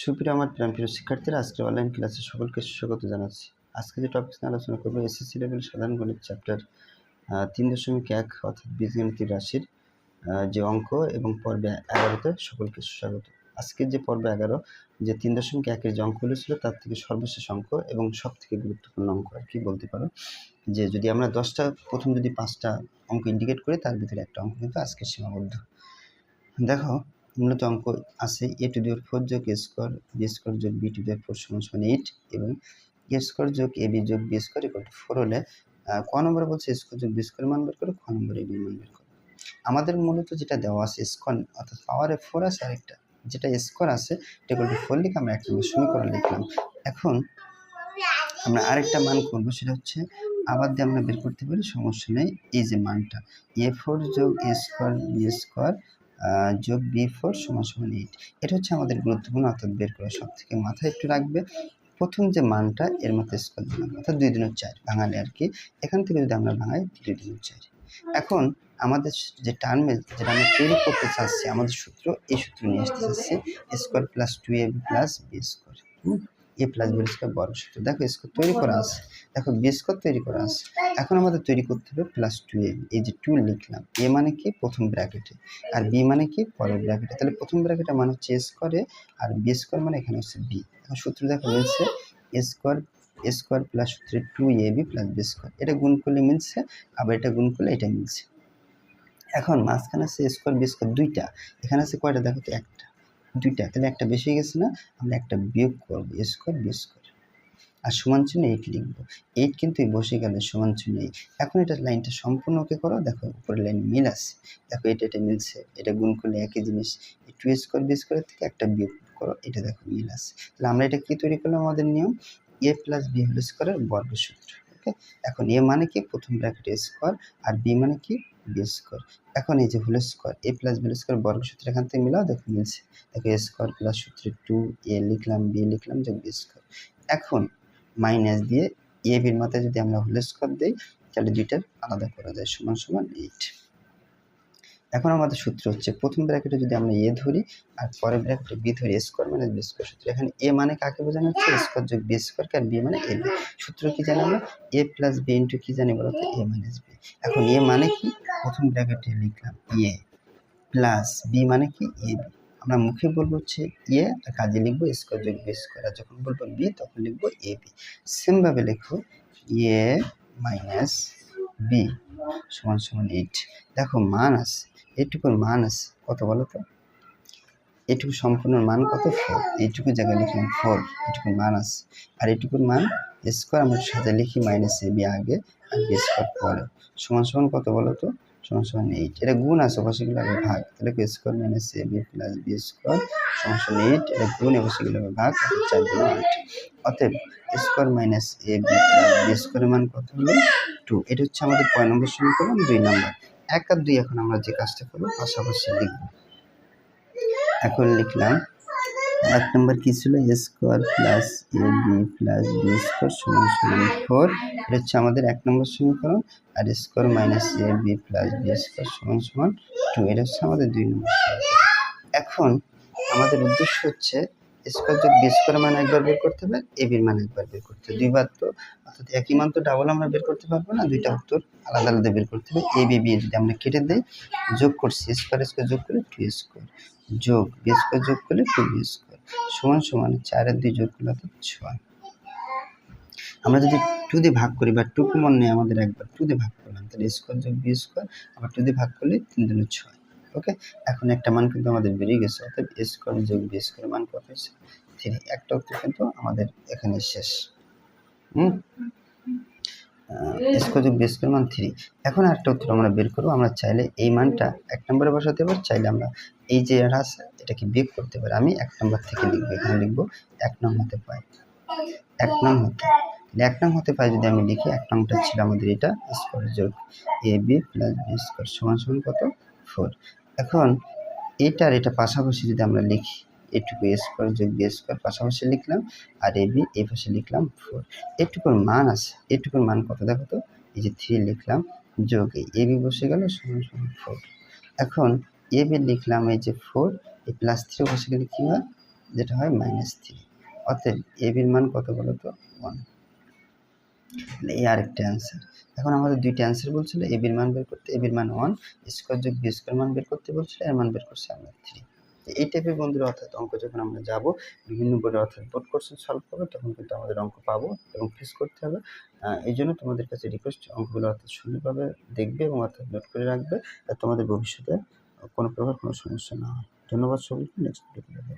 সুপ্রিয় আমার প্রিয় শিক্ষার্থীরা আজকে অনলাইন ক্লাসে সকলকে স্বাগত জানাচ্ছি। আজকে যে টপিক নিয়ে আলোচনা করব এসএসসি লেভেল সাধারণ গণিত চ্যাপ্টার তিন দশমিক এক অর্থাৎ বীজগণিতিক রাশির যে অঙ্ক এবং পর্বে এগারোতে সকলকে স্বাগত আজকের যে পর্বে এগারো, যে তিন দশমিক একের যে অঙ্কগুলো ছিল তার থেকে সর্বশেষ অঙ্ক এবং সব থেকে গুরুত্বপূর্ণ অঙ্ক আর কি বলতে পারো। যে যদি আমরা দশটা, প্রথম যদি পাঁচটা অঙ্ক ইন্ডিকেট করি, তার ভিতরে একটা অঙ্ক কিন্তু আজকে সীমাবদ্ধ। দেখো মূলত অঙ্ক আছে। এ টু দিওর ফোর যোগ এ স্কোয়ার বি স্কোয়ার যোগ বি টু দিওর ফোর সমান সমান এইট এবং এ স্কোয়ার যোগ এ বি যোগ B square equal to four হলে ক নম্বরে বলছে? স্কোয়ার যোগ বি স্কোয়ার মান বের করো, খ নম্বরে এ বি মান বের করো। আমাদের মূলত যেটা দেওয়া আছে স্কোয়ার অর্থাৎ পাওয়ারে ফোর আছে আরেকটা। যেটা স্কোয়ার আছে ইকুয়াল টু ফোর লিখে আমরা এক নম্বর সমীকরণ লিখলাম। এখন আমরা আরেকটা মান করব, সেটা হচ্ছে, আবার দিয়ে আমরা বের করতে পারি, সমস্যা নেই। এই যে মানটা এ ফোর যোগ এ স্কোয়ার বি স্কোয়ার যোগ বি ফোর সমান সমান এইট এটা হচ্ছে আমাদের গুরুত্বপূর্ণ অর্থাৎ বের করা সব থেকে মাথায় একটু রাখবে। প্রথম যে মানটা, এর মধ্যে স্কোয়ার দিলাম অর্থাৎ দুই দিনের চার ভাঙালে আর কি। এখান থেকে যদি আমরা ভাঙাই, দুই দিনের চার। এখন আমাদের যে টার্মে যেটা আমরা তৈরি করতে চাচ্ছি, আমাদের সূত্র, এই সূত্র নিয়ে আসতে চাচ্ছি square plus two A plus B square A plus B square বড়। সূত্র দেখো স্কোয়ার তৈরি করা আছে। দেখো বি স্কোয়ার তৈরি করা আছে। এখন আমাদের তৈরি করতে হবে প্লাস টু এ এই যে টু লিখলাম। এ মানে কি? প্রথম ব্র্যাকেটে আর বি মানে কি? পরের ব্র্যাকেটে তাহলে প্রথম ব্র্যাকেটে মানে হচ্ছে এ। স্কোয়ারে আর বি স্কোয়ার মানে এখানে হচ্ছে বি এখন সূত্র দেখো রয়েছে A square A square plus সূত্রে two A B plus B square এটা গুণ করলে মিলছে আবার এটা গুণ করলে এটা মিলছে। এখন মাঝখানে আছে স্কোয়ার বি স্কোয়ার দুইটা। এখানে আছে কয়টা? দেখো তো একটা। দুইটা, তাহলে একটা বেশি গেছে না? আমরা একটা বিয়োগ করব স্কোয়ার বি স্কোয়ার আর সমান চিহ্ন এইট লিখব। এইট কিন্তু এই বসে গেলে সমান চিহ্ন এইট এখন এটা লাইনটা সম্পূর্ণ ওকে করো, দেখো উপরের লাইন মিল আছে। দেখো এটা এটা মিলছে, এটা গুণ করলে একই জিনিস। টু স্কোয়ার বি স্কোয়ারের থেকে একটা বিয়োগ করো, এটা দেখো মিল আছে। তাহলে আমরা এটা কী তৈরি করলাম আমাদের নিয়ম? এ প্লাস বি হোল স্কোয়ারের বর্গসূত্র ওকে এখন এ মানে কি? প্রথম ব্র্যাকেট স্কোয়ার আর বি মানে কি? বি স্কোয়ার এখন এই যে whole square A plus B square বর্গসূত্র এখান থেকে মিলাও, দেখো মিলছে। দেখো এ স্কোয়ার প্লাস সূত্রে টু এ লিখলাম বি লিখলাম যোগ বি স্কোয়ার এখন মাইনাস দিয়ে এ বির মাথায় যদি আমরা হোল স্কোয়ার দিই, তাহলে দুইটার আলাদা করা যায়, সমান সমান এইট এখন আমাদের সূত্র হচ্ছে, প্রথম ব্র্যাকেটে যদি আমরা এ ধরি, আর পরের ব্র্যাকেটে বি ধরি স্কোয়ার মানে বি স্কোয়ার সূত্র। এখানে এ মানে কাকে বোঝানো হচ্ছে? স্কোয়ার যোগ বি স্কোয়ার আর বি মানে এ সূত্র কি জানি আমরা? এ প্লাস বি ইন্টু কি জানি বলতো এ মাইনাস বি এখন এ মানে কি? প্রথম ব্র্যাকেটে লিখলাম এ প্লাস বি মানে কি? এ বি আমরা মুখে বলব হচ্ছে ইয়ে আর কাজে লিখব স্কোয়ার যোগ বি স্কোয়ার আর যখন বলব বি তখন লিখব এ বি সেমভাবে লেখো এ মাইনাস বি সমান সমান এইট দেখো মান আছে। এইটুকুর মান আছে। কত বলো তো? এইটুকু সম্পূর্ণ মান কত? ফোর এইটুকু জায়গায় লিখলাম ফোর এইটুকুর মান আছে। আর এইটুকুর মান স্কোয়ার আমরা সাথে লিখি মাইনাস এ বি আগে, আর বি স্কোয়ার পরে। সমান সমান কত বলো তো? সমান সমান এইট এটা গুণ আছে, অবশ্যই আগে ভাগ। তাহলে কি square minus A B plus B square সমান এইট এটা গুণ, অবশ্যই আগে ভাগ চার গুণ আট। অতএব square minus A B plus B স্কোয়ারের মান কত হলো? টু এটা হচ্ছে আমাদের কয় নম্বর সমীকরণ, দুই নম্বর। এক আর দুই এখন আমরা যে কাজটা করব, পাশাপাশি লিখব। এখন লিখলাম এক নম্বর কি ছিল? A square plus A B plus B square সমান সমান ফোর এটা হচ্ছে আমাদের এক নম্বর সমীকরণ। আর square minus A B plus B square সমান সমান টু এটা হচ্ছে আমাদের দুই নম্বর এখন আমাদের উদ্দেশ্য হচ্ছে স্কোয়ার যোগ বি স্কোয়ার মান একবার বের করতে হবে এ বির মান একবার বের করতে হবে। দুইবার তো, অর্থাৎ একই মান তো ডাবল আমরা বের করতে পারব না, দুইটা উত্তর আলাদা আলাদা বের করতে হবে। এ বি বি যদি আমরা কেটে দিই, যোগ করছি স্কোয়ার স্কোয়ার যোগ করলে টু স্কোয়ার যোগ বি স্কোয়ার যোগ করলে টু বি স্কোয়ার সমান সমান চারের দুই যোগ করলে ছয়। আমরা যদি টু দিয়ে ভাগ করি বা টু মন নেই আমাদের একবার টু দিয়ে ভাগ করলাম, তাহলে স্কোয়ার যোগ বি স্কোয়ার আবার টু দিয়ে ভাগ করলে তিন দিনের ছয়। ওকে এখন একটা মান কিন্তু আমাদের বেরিয়ে গেছে, অর্থাৎ স্কোয়ার যোগ বি স্কোয়ার মান কত হয়েছে? থ্রি একটা উত্তর কিন্তু আমাদের এখানে শেষ। হুম? স্কোয়ার যোগ বি স্কোয়ার মান থ্রি এখন একটা উত্তর আমরা বের করব। আমরা চাইলে এই মানটা এক নম্বরে বসাতে পারি, চাইলে আমরা এই যে আছে, এটাকে বিয়োগ করতে পারি। আমি এক নম্বর থেকে লিখব, এখানে লিখব এক নং হতে পাই এক নং হতে এক নং হতে পাই যদি আমি লিখি, এক নংটা ছিল আমাদের এটা স্কোয়ার যোগ A B plus B square সমান সমান কত? ফোর এখন এটা আর এটা পাশাপাশি যদি আমরা লিখি এটুকু স্কোয়ার যোগ বি স্কোয়ার পাশাপাশি লিখলাম, আর এ বি এই পাশে লিখলাম ফোর এটুকুর মান আছে, এটুকুর মান কত দেখো তো? এই যে থ্রি লিখলাম, যোগ এ বি বসে গেল, সমান সমান ফোর এখন এ বি লিখলাম এই যে ফোর এই প্লাস থ্রি বসে গেলে কী হয়? যেটা হয় মাইনাস থ্রি অতএব এ বির মান কত বলো তো? ওয়ান এই আরেকটা অ্যান্সার এখন আমাদের দুইটা অ্যান্সার বলছিল এ বির মান বের করতে এ বির মান ওয়ান স্কোয়ার যোগ বি স্কোয়ার মান বের করতে বলছিল, এর মান বের করছে আমরা থ্রি এই টাইপের বন্ধুরা অর্থাৎ অঙ্ক যখন আমরা যাব, বিভিন্ন বোর্ডে অর্থাৎ বোর্ড কোর্সে সলভ করব, তখন কিন্তু আমাদের অঙ্ক পাবো এবং ফেস করতে হবে। এই জন্য তোমাদের কাছে রিকোয়েস্ট অঙ্কগুলো অর্থাৎ সুন্দরভাবে দেখবে এবং অর্থাৎ নোট করে রাখবে আর তোমাদের ভবিষ্যতে কোনো প্রকার কোনো সমস্যা না হয়। ধন্যবাদ সকলকে নেক্সট ভিডিওতে